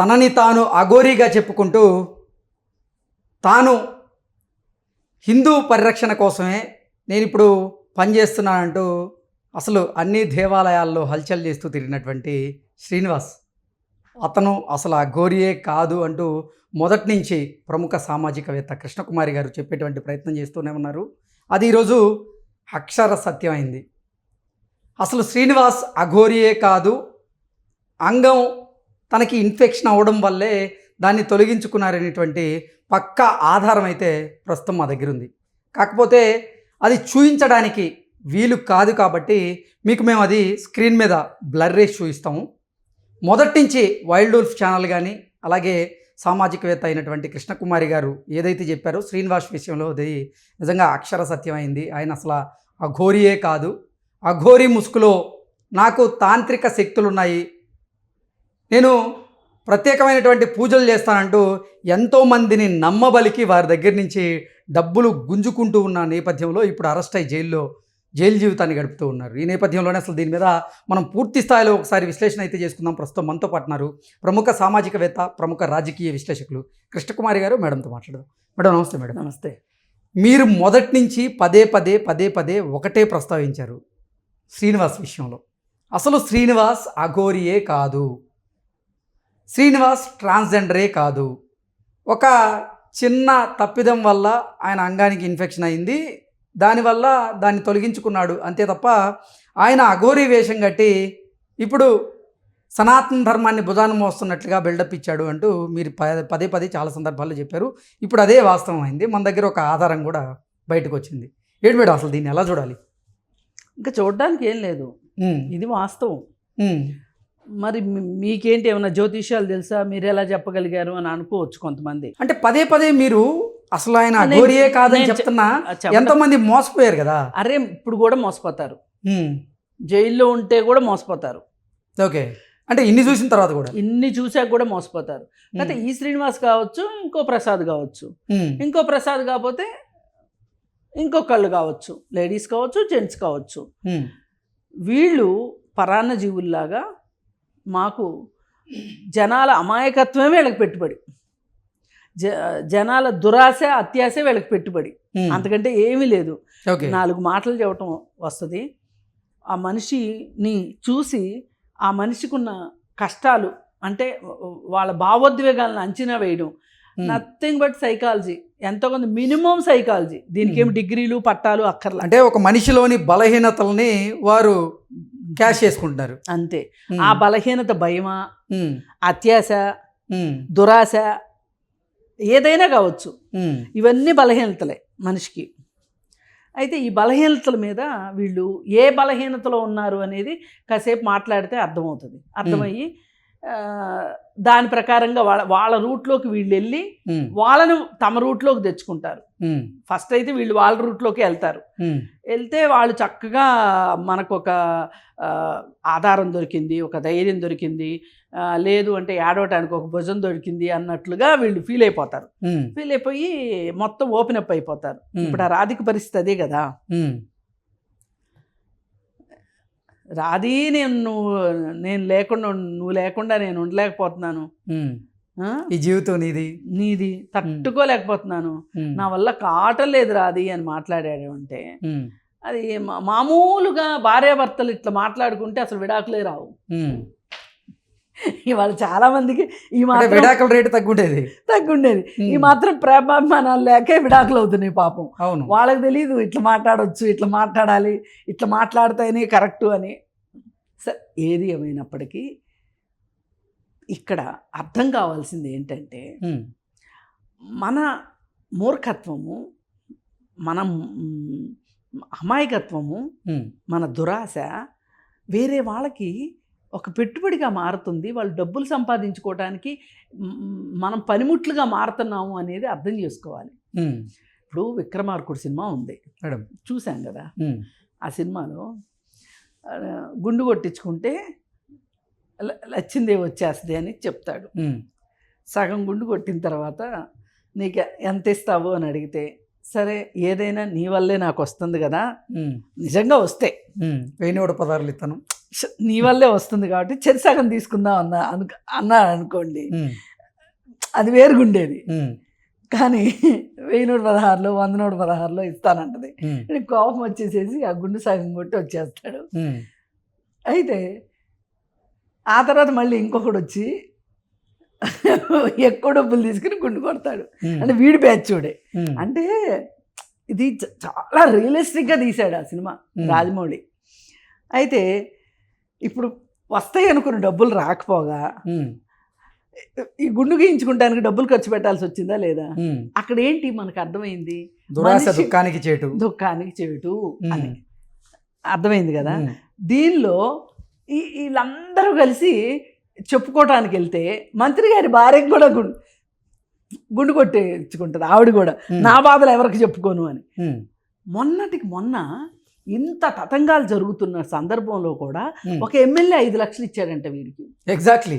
తనని తాను అఘోరీగా చెప్పుకుంటూ తాను హిందూ పరిరక్షణ కోసమే నేను ఇప్పుడు పనిచేస్తున్నానంటూ అసలు అన్ని దేవాలయాల్లో హల్చల్ చేస్తూ తిరిగినటువంటి శ్రీనివాస్. అతను అసలు ఆ గోరియే కాదు అంటూ మొదటి నుంచి ప్రముఖ సామాజికవేత్త కృష్ణకుమారి గారు చెప్పేటువంటి ప్రయత్నం చేస్తూనే ఉన్నారు. అది ఈరోజు అక్షర సత్యమైంది. అసలు శ్రీనివాస్ అఘోరియే కాదు అంగం తనకి ఇన్ఫెక్షన్ అవ్వడం వల్లే దాన్ని తొలగించుకున్నారనేటువంటి పక్కా ఆధారం అయితే ప్రస్తుతం మా దగ్గర ఉంది కాకపోతే అది చూయించడానికి వీలు కాదు కాబట్టి మీకు మేము అది స్క్రీన్ మీద బ్లర్ రేస్ చూపిస్తాము మొదటి నుంచి వైల్డ్ వుల్ఫ్ ఛానల్ కానీ అలాగే సామాజికవేత్త అయినటువంటి కృష్ణకుమారి గారు ఏదైతే చెప్పారో శ్రీనివాస్ విషయంలో అది నిజంగా అక్షర సత్యమైంది. ఆయన అసలు అఘోరియే కాదు. అఘోరి ముసుగులో నాకు తాంత్రిక శక్తులు ఉన్నాయి నేను ప్రత్యేకమైనటువంటి పూజలు చేస్తానంటూ ఎంతోమందిని నమ్మబలికి వారి దగ్గర నుంచి డబ్బులు గుంజుకుంటూ ఉన్న నేపథ్యంలో ఇప్పుడు అరెస్ట్ అయ్యి జైల్లో జైలు జీవితాన్ని గడుపుతూ ఉన్నారు. ఈ నేపథ్యంలోనే అసలు దీని మీద మనం పూర్తి స్థాయిలో ఒకసారి విశ్లేషణ అయితే చేసుకుందాం. ప్రస్తుతం మనతో పాటున్నారు ప్రముఖ సామాజికవేత్త ప్రముఖ రాజకీయ విశ్లేషకులు కృష్ణకుమారి గారు. మేడంతో మాట్లాడదాం. మేడం నమస్తే మేడం. నమస్తే. మీరు మొదటి నుంచి పదే పదే పదే పదే ఒకటే ప్రస్తావించారు శ్రీనివాస్ విషయంలో. అసలు శ్రీనివాస్ అఘోరియే కాదు. శ్రీనివాస్ ట్రాన్స్జెండరే కాదు. ఒక చిన్న తప్పిదం వల్ల ఆయన అంగానికి ఇన్ఫెక్షన్ అయింది. దానివల్ల దాన్ని తొలగించుకున్నాడు. అంతే తప్ప ఆయన అఘోరీ వేషం కట్టి ఇప్పుడు సనాతన ధర్మాన్ని భుజాన మోస్తున్నట్లుగా బిల్డప్ ఇచ్చాడు అంటూ మీరు పదే పదే పదే చాలా సందర్భాల్లో చెప్పారు. ఇప్పుడు అదే వాస్తవం అయింది. మన దగ్గర ఒక ఆధారం కూడా బయటకు వచ్చింది. ఏంటి మేడం అసలు దీన్ని ఎలా చూడాలి? ఇంకా చూడడానికి ఏం లేదు. ఇది వాస్తవం. మరి మీకేంటి ఏమైనా జ్యోతిష్యాలు తెలుసా? మీరు ఎలా చెప్పగలిగారు అని అనుకోవచ్చు కొంతమంది. అంటే పదే పదే మీరు అసలు ఆయన అఘోరియే కాదని చెప్తున్నా ఎంతమంది మోసపోయారు కదా? అరే ఇప్పుడు కూడా మోసపోతారు. జైల్లో ఉంటే కూడా మోసపోతారు. ఓకే. అంటే ఇన్ని చూసిన తర్వాత కూడా? ఇన్ని చూసాక కూడా మోసపోతారు. అయితే ఈ శ్రీనివాస్ కావచ్చు ఇంకో ప్రసాద్ కావచ్చు. ఇంకో ప్రసాద్ కాకపోతే ఇంకొకళ్ళు కావచ్చు. లేడీస్ కావచ్చు జెంట్స్ కావచ్చు. వీళ్ళు పరాన్న జీవుల్లాగా మాకు జనాల అమాయకత్వమే వీళ్ళకి పెట్టుబడి. జ జనాల దురాశ అత్యాశ వీళ్ళకి పెట్టుబడి. అంతకంటే ఏమీ లేదు. నాలుగు మాటలు చెప్పటం వస్తుంది. ఆ మనిషిని చూసి ఆ మనిషికి ఉన్న కష్టాలు అంటే వాళ్ళ భావోద్వేగాలను అంచనా వేయడం. నథింగ్ బట్ సైకాలజీ ఎంతో కొంత మినిమం సైకాలజీ దీనికి ఏం Hmm. డిగ్రీలు పట్టాలు అక్కర్లా. అంటే ఒక మనిషిలోని బలహీనతల్ని వారు క్యాష్ చేసుకుంటున్నారు అంతే. ఆ బలహీనత భయమా అత్యాశ ఉమ్, దురాశ ఏదైనా కావచ్చు. ఇవన్నీ బలహీనతలే మనిషికి. అయితే ఈ బలహీనతల మీద వీళ్ళు ఏ బలహీనతలో ఉన్నారు అనేది కాసేపు మాట్లాడితే అర్థమవుతుంది. అర్థమయ్యి దాని ప్రకారంగా వాళ్ళ వాళ్ళ రూట్లోకి వీళ్ళు వెళ్ళి వాళ్ళను తమ రూట్లోకి తెచ్చుకుంటారు. ఫస్ట్ అయితే వీళ్ళు వాళ్ళ రూట్లోకి వెళ్తారు. వెళ్తే వాళ్ళు చక్కగా మనకు ఒక ఆధారం దొరికింది ఒక ధైర్యం దొరికింది లేదు అంటే ఏడవటానికి ఒక భుజం దొరికింది అన్నట్లుగా వీళ్ళు ఫీల్ అయిపోతారు. ఫీల్ అయిపోయి మొత్తం ఓపెన్ అప్ అయిపోతారు. ఇప్పుడు ఆ రాధిక పరిస్థితి అదే కదా. రాధి నేను నువ్వు నేను లేకుండా నువ్వు లేకుండా నేను ఉండలేకపోతున్నాను? ఈ జీవితం నీది? నీది. తట్టుకోలేకపోతున్నాను. నా వల్ల కావటం లేదు రాది అని మాట్లాడాడు అంటే అది మామూలుగా భార్యాభర్తలు ఇట్లా మాట్లాడుకుంటే అసలు విడాకులే రావు. ఇవాళ చాలా మందికి ఈ మాత్రం విడాకుల రేటు తగ్గుండేది. తగ్గుండేది. ఈ మాత్రం ప్రేమాభిమానాలు లేకే విడాకులు అవుతున్నాయి పాపం. అవును. వాళ్ళకి తెలియదు ఇట్లా మాట్లాడొచ్చు ఇట్లా మాట్లాడాలి ఇట్లా మాట్లాడితేనే కరెక్టు అని. సరే ఏది ఏమైనప్పటికీ ఇక్కడ అర్థం కావాల్సింది ఏంటంటే మన మూర్ఖత్వము మన అమాయకత్వము మన దురాశ వేరే వాళ్ళకి ఒక పెట్టుబడిగా మారుతుంది. వాళ్ళు డబ్బులు సంపాదించుకోవడానికి మనం పనిముట్లుగా మారుతున్నాము అనేది అర్థం చేసుకోవాలి. ఇప్పుడు విక్రమార్కుడు సినిమా ఉంది. మేడం. చూశాం కదా? ఆ సినిమాలో గుండు కొట్టించుకుంటే లచ్చిందేవి వచ్చేస్తుంది అని చెప్తాడు. సగం గుండు కొట్టిన తర్వాత నీకు ఎంత ఇస్తావు అని అడిగితే సరే ఏదైనా నీ వల్లే నాకు వస్తుంది కదా? నిజంగా వస్తే. నూట పదార్లు ఇస్తాను "ఛ, నీ వల్లే వస్తుంది కాబట్టి చెరిసగం తీసుకుందాం అన్న అను అన్నాడు అనుకోండి. అది వేరుగుండేది. కానీ వెయ్యి నూట పదహారులో వంద నూట పదహారులో ఇస్తానంటది. కోపం వచ్చేసేసి ఆ గుండు సగం కొట్టి వచ్చేస్తాడు. అయితే ఆ తర్వాత మళ్ళీ ఇంకొకడు వచ్చి ఎక్కువ డబ్బులు తీసుకుని గుండు కొడతాడు. అంటే వీడి బ్యాచ్ చూడే అంటే ఇది చాలా రియలిస్టిక్గా తీశాడు ఆ సినిమా రాజమౌళి. అయితే ఇప్పుడు వస్తాయి అనుకున్న డబ్బులు రాకపోగా ఈ గుండు గీయించుకుంటానికి డబ్బులు ఖర్చు పెట్టాల్సి వచ్చిందా లేదా. అక్కడ ఏంటి మనకు అర్థమైంది? దుఃఖానికి చేటు. దుఃఖానికి ఉమ్, అని. అర్థమైంది కదా? దీనిలో ఈ వీళ్ళందరూ కలిసి చెప్పుకోవటానికి వెళ్తే మంత్రి గారి భార్యకి కూడా గుండు గుండు కొట్టేసుకుంటుంది ఆవిడ కూడా. నా బాధలు ఎవరికి చెప్పుకోను అని. మొన్నటికి మొన్న ఇంత తతంగాలు జరుగుతున్న సందర్భంలో కూడా. ఒక ఎమ్మెల్యే ఐదు లక్షలు ఇచ్చాడంట వీరికి ఎగ్జాక్ట్లీ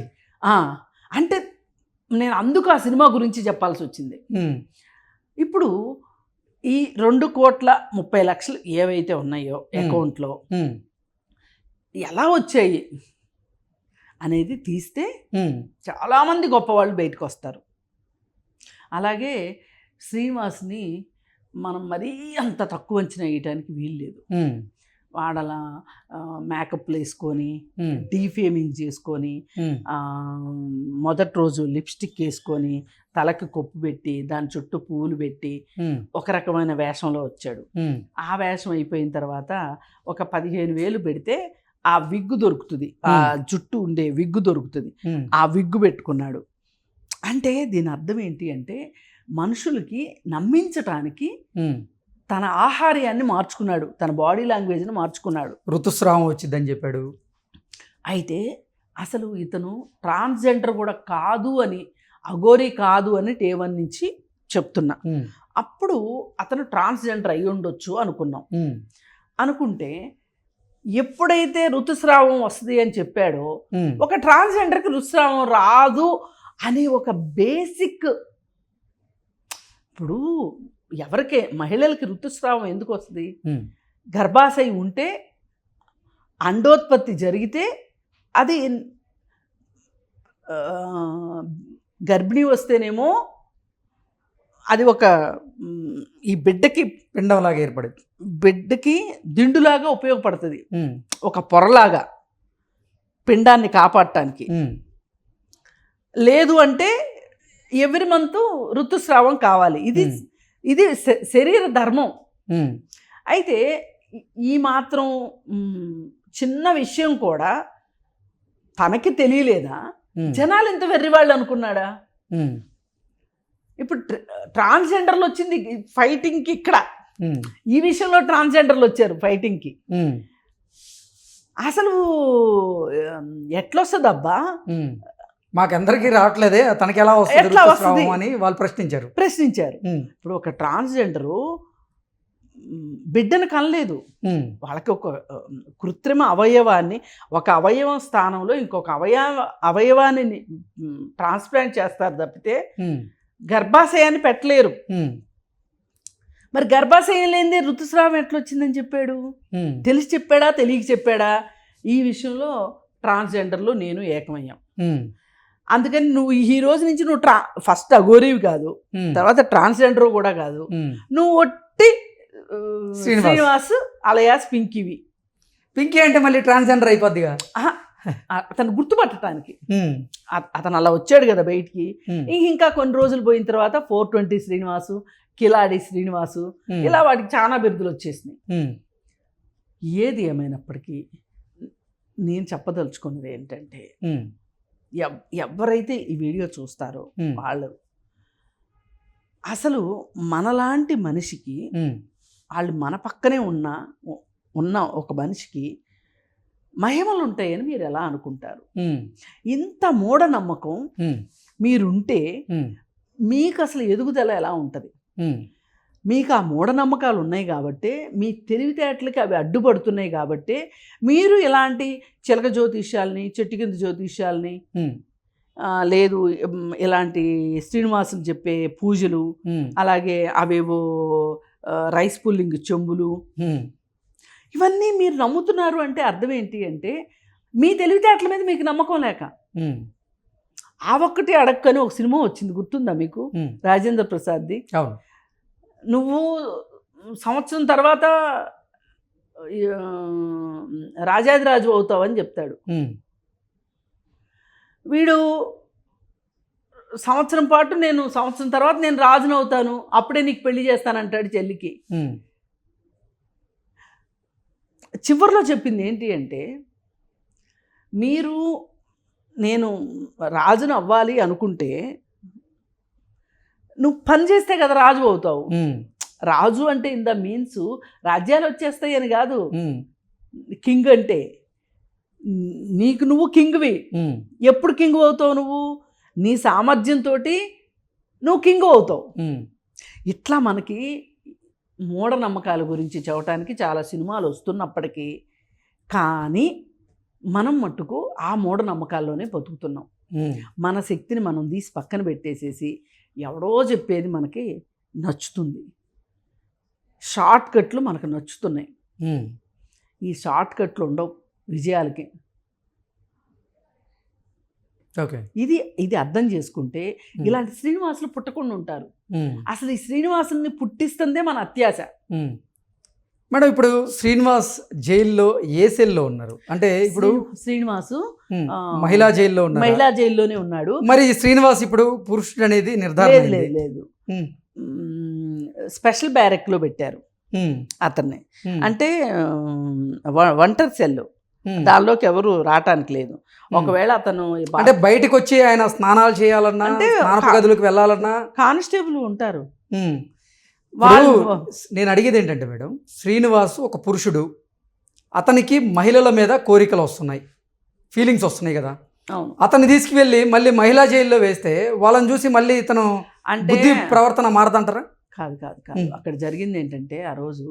అంటే నేను అందుకు ఆ సినిమా గురించి చెప్పాల్సి వచ్చింది. ఇప్పుడు ఈ రెండు కోట్ల ముప్పై లక్షలు ఏవైతే ఉన్నాయో అకౌంట్లో ఎలా వచ్చాయి అనేది తీస్తే చాలామంది గొప్పవాళ్ళు బయటకు వస్తారు. అలాగే శ్రీనివాస్ని మనం మరీ అంత తక్కువ అంచనా వేయటానికి వీల్లేదు ఉమ్, వాడలా మేకప్లు వేసుకొని డీఫేమింగ్ చేసుకొని మొదటి రోజు లిప్స్టిక్ వేసుకొని తలకి కొప్పు పెట్టి దాని చుట్టూ పువ్వులు పెట్టి ఒక రకమైన వేషంలో వచ్చాడు. ఆ వేషం అయిపోయిన తర్వాత ఒక పదిహేను వేలు పెడితే ఆ విగ్గు దొరుకుతుంది. ఆ జుట్టు ఉండే విగ్గు దొరుకుతుంది. ఆ విగ్గు పెట్టుకున్నాడు. అంటే దీని అర్థం ఏంటి అంటే మనుషులకి నమ్మించటానికి. తన ఆహార్యాన్ని మార్చుకున్నాడు తన బాడీ లాంగ్వేజ్ని మార్చుకున్నాడు. ఋతుస్రావం వచ్చిందని చెప్పాడు. అయితే అసలు ఇతను ట్రాన్స్జెండర్ కూడా కాదు అని అఘోరి కాదు అని టేవన్ నుంచి చెప్తున్నా. అప్పుడు అతను ట్రాన్స్జెండర్ అయి ఉండొచ్చు అనుకున్నాం. అనుకుంటే ఎప్పుడైతే ఋతుస్రావం వస్తుంది అని చెప్పాడో ఒక ట్రాన్స్జెండర్కి ఋతుస్రావం రాదు అని ఒక బేసిక్ ఇప్పుడు ఎవరికే మహిళలకి ఋతుస్రావం ఎందుకు వస్తుంది? గర్భాశయం ఉంటే అండోత్పత్తి జరిగితే అది గర్భిణీ వస్తేనేమో అది ఒక ఈ బిడ్డకి పిండంలాగా ఏర్పడింది. బిడ్డకి దిండులాగా ఉపయోగపడుతుంది. ఒక పొరలాగా పిండాన్ని కాపాడటానికి. లేదు అంటే ఎవరి మంత్ ఋతుస్రావం కావాలి. ఇది ఇది శరీర ధర్మం. అయితే ఈ- మాత్రం చిన్న విషయం కూడా తనకి తెలియలేదా? జనాలు ఇంత వెర్రివాళ్ళు అనుకున్నాడా? ఇప్పుడు ట్ర- ట్రాన్స్జెండర్లు వచ్చింది ఫైటింగ్కి ఇక్కడ. ఈ విషయంలో ట్రాన్స్జెండర్లు వచ్చారు ఫైటింగ్కి. అసలు ఎట్లొస్తుంది అబ్బా ఉమ్. మాకందరికీ రావట్లేదే. తనకి ఎలా వస్తుంది? అని వాళ్ళు ప్రశ్నించారు. ప్రశ్నించారు. ఇప్పుడు ఒక ట్రాన్స్జెండరు బిడ్డను కనలేదు. వాళ్ళకి ఒక కృత్రిమ అవయవాన్ని ఒక అవయవం స్థానంలో ఇంకొక అవయవ అవయవాన్ని ట్రాన్స్ప్లాంట్ చేస్తారు తప్పితే గర్భాశయాన్ని పెట్టలేరు. మరి గర్భాశయం లేనిదే ఋతుస్రావం ఎట్లొచ్చిందని చెప్పాడు? తెలిసి చెప్పాడా? తెలియక చెప్పాడా? ఈ విషయంలో ట్రాన్స్జెండర్లు నేను ఏకమయ్యాం. అందుకని నువ్వు ఈ రోజు నుంచి నువ్వు ట్రా ఫస్ట్ అఘోరీవి కాదు తర్వాత ట్రాన్స్జెండర్ కూడా కాదు. నువ్వు ఒట్టి శ్రీనివాస్. అలయాస్ పింకివి. పింకీ అంటే మళ్ళీ ట్రాన్స్జెండర్ అయిపోద్దిగా? అతను గుర్తుపట్టడానికి అతను అలా వచ్చాడు కదా బయటికి. ఇంక కొన్ని రోజులు పోయిన తర్వాత ఫోర్ ట్వంటీ శ్రీనివాసు కిలాడి శ్రీనివాసు ఇలా వాడికి చాలా బిరుదులు వచ్చేసినాయి. ఏది ఏమైనప్పటికీ నేను చెప్పదలుచుకున్నది ఏంటంటే ఎవరైతే ఈ వీడియో చూస్తారో వాళ్ళు. అసలు మనలాంటి మనిషికి వాళ్ళు మన పక్కనే ఉన్న ఉన్న ఒక మనిషికి మహిమలు ఉంటాయని మీరు ఎలా అనుకుంటారు? ఇంత మూఢనమ్మకం మీరుంటే మీకు అసలు ఎదుగుదల ఎలా ఉంటుంది? మీకు ఆ మూఢనమ్మకాలు ఉన్నాయి కాబట్టి మీ తెలివితేటలకి అవి అడ్డుపడుతున్నాయి కాబట్టి మీరు ఇలాంటి చిలక జ్యోతిష్యాలని చెట్టు కింద జ్యోతిష్యాలని లేదు ఇలాంటి శ్రీనివాసులు చెప్పే పూజలు అలాగే అవేవో రైస్ పుల్లింగ్ చెంబులు. ఇవన్నీ మీరు నమ్ముతున్నారు అంటే అర్థం ఏంటి అంటే మీ తెలివితేటల మీద మీకు నమ్మకం లేక. ఆ ఒక్కటి అడక్కని ఒక సినిమా వచ్చింది గుర్తుందా మీకు? రాజేంద్ర ప్రసాద్ది. అవును. నువ్వు సంవత్సరం తర్వాత రాజాదిరాజు అవుతావని చెప్తాడు. వీడు సంవత్సరం పాటు నేను సంవత్సరం తర్వాత నేను రాజును అవుతాను అప్పుడే నీకు పెళ్ళి చేస్తానంటాడు చెల్లికి. చివరిలో చెప్పింది ఏంటి అంటే మీరు నేను రాజును అవ్వాలి అనుకుంటే నువ్వు పని చేస్తే కదా రాజు అవుతావు. రాజు అంటే ఇన్ ద మీన్స్ రాజ్యాలు వచ్చేస్తాయి అని కాదు. కింగ్ అంటే. నీకు నువ్వు కింగ్వి. ఎప్పుడు కింగ్ అవుతావు నువ్వు? నీ సామర్థ్యంతో నువ్వు కింగ్ అవుతావు. ఇట్లా మనకి మూఢనమ్మకాల గురించి చెప్పడానికి చాలా సినిమాలు వస్తున్నప్పటికీ కానీ మనం మట్టుకు ఆ మూఢనమ్మకాల్లోనే బతుకుతున్నాం. మన శక్తిని మనం తీసి పక్కన పెట్టేసేసి ఎవడో చెప్పేది మనకి నచ్చుతుంది. షార్ట్ కట్లు మనకు నచ్చుతున్నాయి. ఈ షార్ట్ కట్లు ఉండవు విజయాలకి. ఓకే. ఇది ఇది అర్థం చేసుకుంటే ఇలాంటి శ్రీనివాసులు పుట్టకుండా ఉంటారు. అసలు ఈ శ్రీనివాసుల్ని పుట్టిస్తుందే మన అత్యాశ. మేడం ఇప్పుడు శ్రీనివాస్ జైల్లో ఏ సెల్లో ఉన్నారు? అంటే ఇప్పుడు శ్రీ- శ్రీనివాసు మహిళా జైల్లో ఉన్నారు? మహిళా జైల్లోనే ఉన్నాడు. మరి శ్రీనివాస్ ఇప్పుడు పురుషుడు అనేది నిర్ధారణ లేదు. లేదు స్పెషల్ బ్యారెక్లో పెట్టారు అతన్ని. అంటే ఉమ్, వ- ఒంటరి సెల్. దానిలోకి ఎవరు రావటానికి లేదు. ఒకవేళ అతను అంటే బయటకు వచ్చి ఆయన స్నానాలు చేయాలన్నా అంటే గదులకు వెళ్ళాలన్నా? కానిస్టేబుల్ ఉంటారు. వాళ్ళు నేను అడిగేది ఏంటంటే మేడం శ్రీనివాస్ ఒక పురుషుడు అతనికి మహిళల మీద కోరికలు వస్తున్నాయి ఫీలింగ్స్ వస్తున్నాయి కదా. అతన్ని తీసుకువెళ్ళి మళ్ళీ మహిళా జైల్లో వేస్తే వాళ్ళని చూసి మళ్ళీ ఇతను అంటే ప్రవర్తన మారదంటారా? కాదు కాదు కాదు. అక్కడ జరిగింది ఏంటంటే ఆ రోజు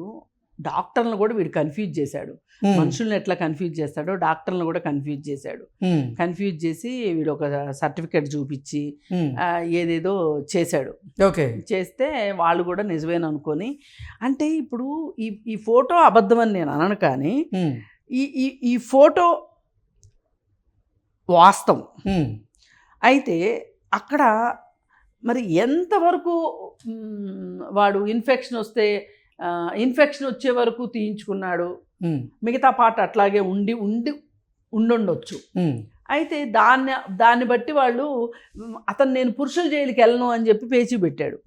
డాక్టర్లను కూడా వీడు కన్ఫ్యూజ్ చేశాడు. మనుషుల్ని ఎట్లా కన్ఫ్యూజ్ చేస్తాడో డాక్టర్లను కూడా కన్ఫ్యూజ్ చేశాడు. కన్ఫ్యూజ్ చేసి వీడు ఒక సర్టిఫికెట్ చూపించి ఏదేదో చేశాడు. ఓకే. చేస్తే వాళ్ళు కూడా నిజమేన అనుకొని అంటే ఇప్పుడు ఈ ఈ ఫోటో అబద్ధం అని నేను అనను కానీ ఈ ఈ ఈ ఫోటో వాస్తవం. అయితే అక్కడ మరి ఎంతవరకు వాడు ఇన్ఫెక్షన్ వస్తే ఇన్ఫెక్షన్ వచ్చే వరకు తీయించుకున్నాడు. మిగతా పాట అట్లాగే ఉండి ఉండి ఉండుండొచ్చు. అయితే దాన్ని దాన్ని బట్టి వాళ్ళు అతను నేను పురుషుల జైలుకి వెళ్ళను అని చెప్పి పేచీ పెట్టాడు.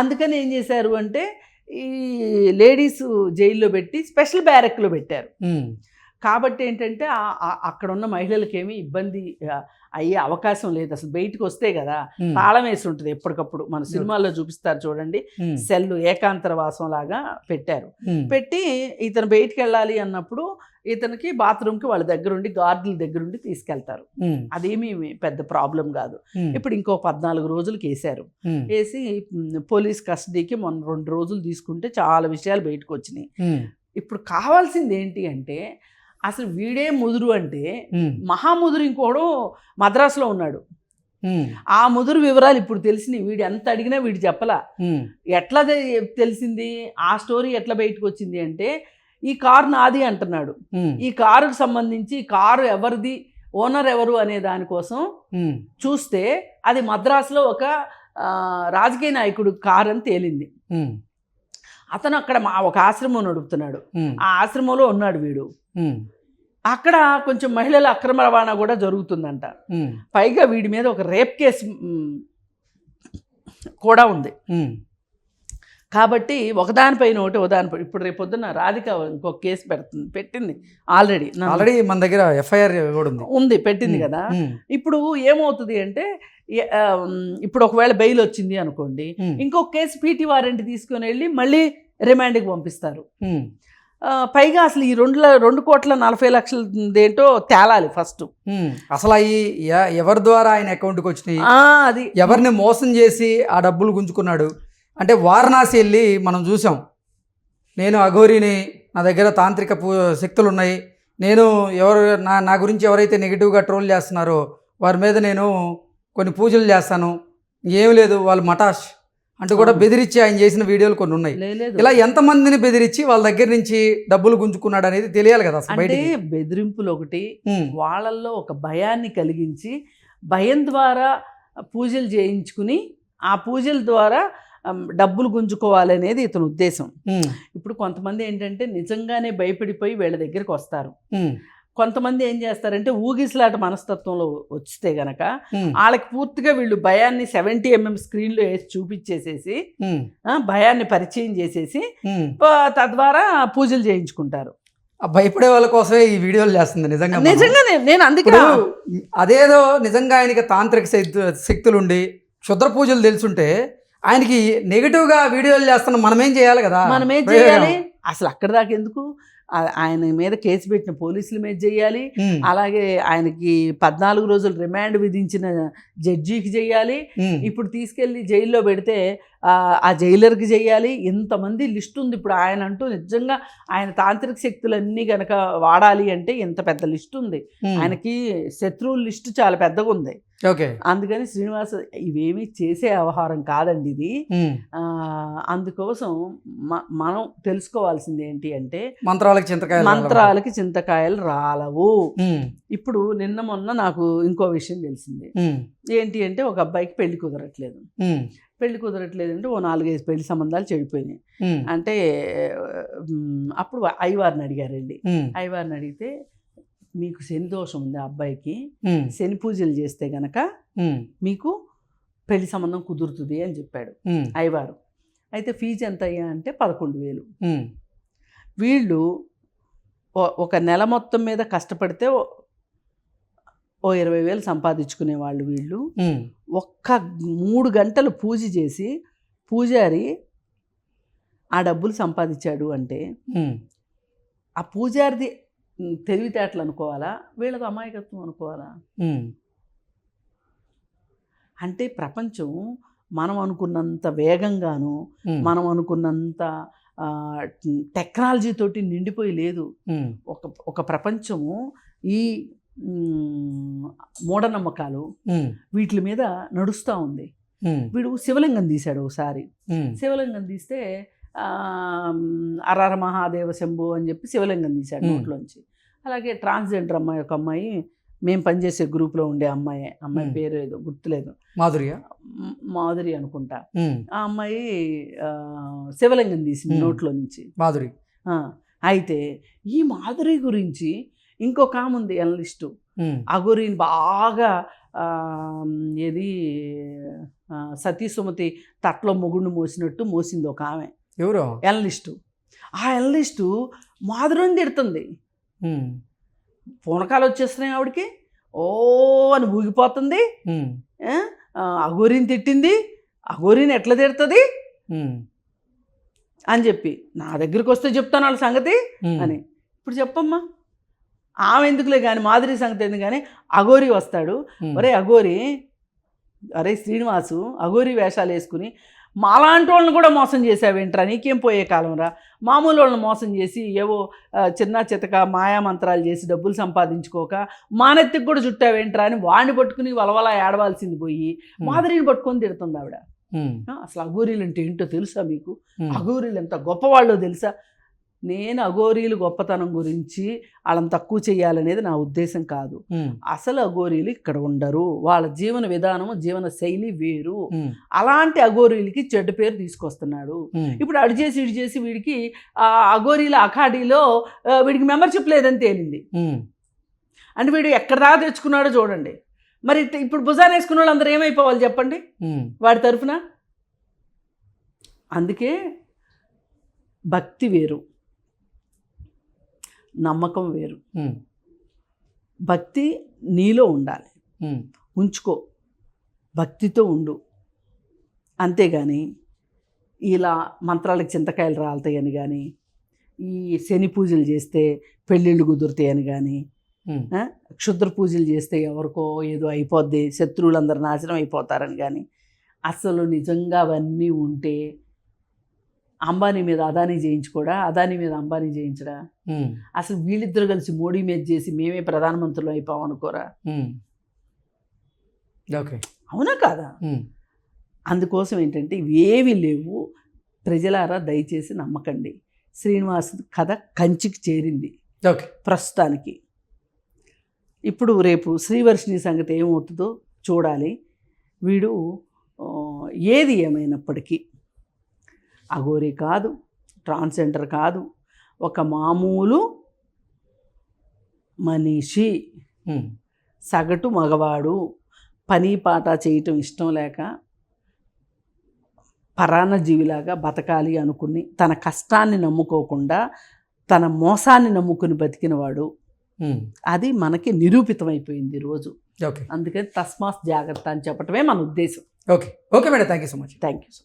అందుకని ఏం చేశారు అంటే ఈ లేడీస్ జైల్లో పెట్టి స్పెషల్ బ్యారెక్లో పెట్టారు. కాబట్టి ఏంటంటే అక్కడ ఉన్న మహిళలకి ఏమీ ఇబ్బంది అయ్యే అవకాశం లేదు. అసలు బయటకు వస్తే కదా తాళం వేసి ఉంటుంది ఎప్పటికప్పుడు. మన సినిమాల్లో చూపిస్తారు చూడండి. ఉమ్, సెల్ ఏకాంతరవాసం లాగా పెట్టారు. పెట్టి ఇతను బయటికి వెళ్ళాలి అన్నప్పుడు ఇతనికి బాత్రూమ్కి వాళ్ళ దగ్గరుండి గార్డుల దగ్గరుండి తీసుకెళ్తారు. అదేమీ పెద్ద ప్రాబ్లం కాదు. ఇప్పుడు ఇంకో పద్నాలుగు రోజులకి వేశారు ఉమ్, వేసి పోలీస్ కస్టడీకి మొన్న రెండు రోజులు తీసుకుంటే చాలా విషయాలు బయటకు వచ్చినాయి. ఇప్పుడు కావాల్సింది ఏంటి అంటే అసలు వీడే ముదురు అంటే మహాముదురు ఇంకోడు మద్రాసులో ఉన్నాడు. ఆ ముదురు వివరాలు ఇప్పుడు తెలిసినాయి. వీడు ఎంత అడిగినా వీడు చెప్పలా. ఎట్లా తెలిసింది? ఆ స్టోరీ ఎట్లా బయటకు వచ్చింది అంటే ఈ కారు నాది అంటున్నాడు. ఈ కారుకు సంబంధించి కారు ఎవరిది? ఓనర్ ఎవరు అనే దానికోసం చూస్తే అది మద్రాసులో ఒక రాజకీయ నాయకుడు కారు అని తేలింది. అతను అక్కడ మా ఒక ఆశ్రమం నడుపుతున్నాడు. ఆ ఆశ్రమంలో ఉన్నాడు వీడు. అక్కడ కొంచెం మహిళల అక్రమ రవాణా కూడా జరుగుతుందంట. పైగా వీడి మీద ఒక రేప్ కేసు కూడా ఉంది. కాబట్టి ఒకదానిపైన ఒకటి ఒకదానిపై ఇప్పుడు రేపు పొద్దున్న రాధిక ఇంకొక కేసు పెడుతుంది పెట్టింది ఆల్రెడీ. ఆల్రెడీ మన దగ్గర ఎఫ్ఐఆర్ కూడా ఉంది. పెట్టింది కదా. ఇప్పుడు ఏమవుతుంది అంటే ఇప్పుడు ఒకవేళ బెయిల్ వచ్చింది అనుకోండి ఇంకొక కేసు పీటీ వారెంట్ తీసుకొని వెళ్ళి మళ్ళీ రిమాండ్కి పంపిస్తారు. పైగా అసలు ఈ రెండు రెండు కోట్ల నలభై లక్షల ఏంటో తేలాలి ఫస్ట్. అసలు అవి ఎవరి ద్వారా ఆయన అకౌంట్కి వచ్చినాయి? అది. ఎవరిని మోసం చేసి ఆ డబ్బులు గుంజుకున్నాడు? అంటే వారణాసి వెళ్ళి మనం చూసాం. నేను అఘోరిని నా దగ్గర తాంత్రిక పూ శక్తులు ఉన్నాయి నేను ఎవరు నా నా గురించి ఎవరైతే నెగిటివ్గా ట్రోల్ చేస్తున్నారో వారి మీద నేను కొన్ని పూజలు చేస్తాను. ఏం లేదు వాళ్ళు మటాష్ అంటూ కూడా. బెదిరించి ఆయన చేసిన వీడియోలు కొన్ని ఉన్నాయి. ఇలా ఎంతమందిని బెదిరించి వాళ్ళ దగ్గర నుంచి డబ్బులు గుంజుకున్నాడు అనేది తెలియాలి కదా అంటే బెదిరింపులు ఒకటి వాళ్ళల్లో ఒక భయాన్ని కలిగించి భయం ద్వారా పూజలు చేయించుకుని ఆ పూజల ద్వారా డబ్బులు గుంజుకోవాలనేది ఇతని ఉద్దేశం. ఇప్పుడు కొంతమంది ఏంటంటే నిజంగానే భయపడిపోయి వీళ్ళ దగ్గరికి వస్తారు. కొంతమంది ఏం చేస్తారంటే ఊగిసలాట మనస్తత్వంలో వస్తే గనక వాళ్ళకి పూర్తిగా వీళ్ళు భయాన్ని సెవెంటీ ఎంఎం స్క్రీన్లో వేసి చూపించేసేసి భయాన్ని పరిచయం చేసేసి తద్వారా పూజలు చేయించుకుంటారు. భయపడే వాళ్ళ కోసమే ఈ వీడియోలు చేస్తుంది నిజంగా మనం. నిజంగా నేను- అందుకే అదేదో నిజంగా ఆయనకి తాంత్రిక శక్తు- శక్తులుండి క్షుద్ర పూజలు తెలుసుంటే ఆయనకి నెగిటివ్గా వీడియోలు చేస్తున్న మనమేం చేయాలి కదా? మనం ఏం. చేయాలి? అసలు అక్కడ దాకా ఎందుకు? ఆయన మీద కేసు పెట్టిన పోలీసుల మీద చేయాలి. అలాగే ఆయనకి పద్నాలుగు రోజులు రిమాండ్ విధించిన జడ్జికి చేయాలి. ఉమ్, ఇప్పుడు తీసుకెళ్ళి జైల్లో పెడితే ఆ, జైలర్కి చేయాలి. ఇంతమంది లిస్ట్ ఉంది. ఇప్పుడు ఆయన అంటూ నిజంగా ఆయన తాంత్రిక శక్తులన్నీ గనక వాడాలి అంటే ఇంత పెద్ద లిస్ట్ ఉంది. ఆయనకి శత్రువుల లిస్ట్ చాలా పెద్దగా ఉంది. ఓకే. అందుకని శ్రీనివాస ఇవేమీ చేసే వ్యవహారం కాదండి ఇది. అందుకోసం మనం తెలుసుకోవాల్సింది ఏంటి అంటే మంత్రాలకు చింతకాయలు మంత్రాలకి చింతకాయలు రాలవు. ఇప్పుడు నిన్న మొన్న నాకు ఇంకో విషయం తెలిసింది. ఏంటి అంటే ఒక అబ్బాయికి పెళ్ళి కుదరట్లేదు. పెళ్ళి కుదరట్లేదు అంటే ఓ నాలుగైదు పెళ్ళి సంబంధాలు చెడిపోయినాయి. అంటే అప్పుడు ఐవారిని అడిగారండి. ఉమ్, ఐవారిని అడిగితే మీకు శని దోషం ఉంది ఆ అబ్బాయికి శని పూజలు చేస్తే గనక మీకు పెళ్ళి సంబంధం కుదురుతుంది అని చెప్పాడు ఐవారు అయితే ఫీజు ఎంత అయ్యా అంటే పదకొండు వేలు. వీళ్ళు ఒక నెల మొత్తం మీద కష్టపడితే ఓ- ఇరవై వేలు సంపాదించుకునే వాళ్ళు వీళ్ళు. ఒక్క మూడు గంటలు పూజ చేసి పూజారి ఆ డబ్బులు సంపాదించాడు అంటే ఆ పూజారిది తెలివితేటలు అనుకోవాలా? వీళ్ళది అమాయకత్వం అనుకోవాలా? అంటే ప్రపంచం మనం అనుకున్నంత వేగంగాను మనం అనుకున్నంత టెక్నాలజీ తోటి నిండిపోయి లేదు. ఒక ఒక ప్రపంచము ఈ మూఢనమ్మకాలు వీటి మీద నడుస్తూ ఉంది. వీడు శివలింగం తీశాడు ఒకసారి. శివలింగం తీస్తే అరర మహాదేవ శంభు అని చెప్పి శివలింగం తీశాడు. నోట్లోంచి. అలాగే ట్రాన్స్జెండర్ అమ్మాయి ఒక అమ్మాయి మేము పనిచేసే గ్రూప్లో ఉండే అమ్మాయి. అమ్మాయి. పేరు ఏదో గుర్తులేదు. మాధుర్య? మ్, మాధురి అనుకుంటా. ఆ అమ్మాయి ఆ, శివలింగం తీసింది. నోట్లో నుంచి. మాధురి. ఆ, అయితే ఈ మాధురి గురించి ఇంకొక ఆమె ఉంది ఎనలిస్టు. ఉమ్, అఘోరిని బాగా ఆ, ఏది ఆ, సతీ సుమతి తట్లో మొగుడిని మోసినట్టు మోసింది ఒక ఆమె. ఎవరు? ఎనలిస్టు. ఆ ఎనలిస్టు మాధురిని తిడుతుంది. పూనకాలు వచ్చేస్తున్నాయి ఆవిడకి. ఓ అని ఊగిపోతుంది. అఘోరిని తిట్టింది. అఘోరిని ఎట్లా తిడుతుంది? అని చెప్పి. నా దగ్గరికి వస్తే చెప్తాను వాళ్ళ సంగతి అని. ఇప్పుడు చెప్పమ్మా. ఆమె ఎందుకులే కానీ మాధురి సంగతి ఎందుకు కానీ అఘోరి వస్తాడు. ఒరే అఘోరి అరే శ్రీనివాసు అఘోరి వేషాలు వేసుకుని మాలాంటి వాళ్ళని కూడా మోసం చేసావేంట్రా నీకేం పోయే కాలం రా మామూలు వాళ్ళని మోసం చేసి ఏవో చిన్న చితక మాయా మంత్రాలు చేసి డబ్బులు సంపాదించుకోక మానెత్తికి కూడా చుట్టావేంట్రా అని వాడిని పట్టుకుని వలవల ఏడవాల్సింది పోయి ఉమ్, మాధురిని పట్టుకొని తిడుతుంది ఆవిడ. అసలు అఘోరీలు అంటే ఏంటో తెలుసా మీకు? అఘోరీలు ఎంత గొప్పవాళ్ళో తెలుసా? నేను అఘోరీలు గొప్పతనం గురించి వాళ్ళని తక్కువ చేయాలనేది నా ఉద్దేశం కాదు. అసలు అఘోరీలు ఇక్కడ ఉండరు. వాళ్ళ జీవన విధానం జీవన శైలి వేరు. అలాంటి అఘోరీలకి చెడ్డ పేరు తీసుకొస్తున్నాడు. ఇప్పుడు అడి చేసి ఇడి చేసి వీడికి ఆ అఘోరీల అఖాడీలో వీడికి మెంబర్షిప్ లేదని తేలింది. అంటే వీడు ఎక్కడ దాకా తెచ్చుకున్నాడో చూడండి. మరి ఇప్పుడు భుజాన్ని వేసుకున్న వాళ్ళు అందరూ ఏమైపోవాలి చెప్పండి? వాడి తరఫున అందుకే భక్తి వేరు. నమ్మకం వేరు. భక్తి నీలో ఉండాలి. ఉంచుకో. భక్తితో ఉండు. అంతేగాని ఇలా మంత్రాలకు చింతకాయలు రాలుతాయని కానీ ఈ శని పూజలు చేస్తే పెళ్ళిళ్ళు కుదురుతాయని కానీ క్షుద్ర పూజలు చేస్తే ఎవరికో ఏదో అయిపోద్ది శత్రువులందరూ నాశనం అయిపోతారని కానీ అసలు నిజంగా అవన్నీ ఉంటే అంబానీ మీద అదానీ చేయించుకోడా అదానీ మీద అంబానీ చేయించడా అసలు వీళ్ళిద్దరు కలిసి మోడీ మీద చేసి మేమే ప్రధానమంత్రులు అనుకోరా? ఉమ్. ఓకే. అవునా కాదా? అందుకోసం ఏంటంటే ఇవి ఏవి లేవు. ప్రజలారా దయచేసి నమ్మకండి. శ్రీనివాస్ కథ కంచికి చేరింది. ఓకే. ప్రస్తుతానికి. ఇప్పుడు రేపు శ్రీవర్షిణి సంగతి ఏమవుతుందో చూడాలి. వీడు ఏది ఏమైనప్పటికీ అఘోరి కాదు ట్రాన్స్జెండర్ కాదు ఒక మామూలు మనిషి. సగటు మగవాడు. పని పాట చేయటం ఇష్టం లేక పరాన్న జీవిలాగా బతకాలి అనుకుని తన కష్టాన్ని నమ్ముకోకుండా తన మోసాన్ని నమ్ముకుని బతికినవాడు. అది మనకి నిరూపితమైపోయింది ఈరోజు ఓకే. అందుకని తస్మాత్ జాగ్రత్త అని చెప్పటమే మన ఉద్దేశం. Okay. Okay madam. Thank you so much. Thank you so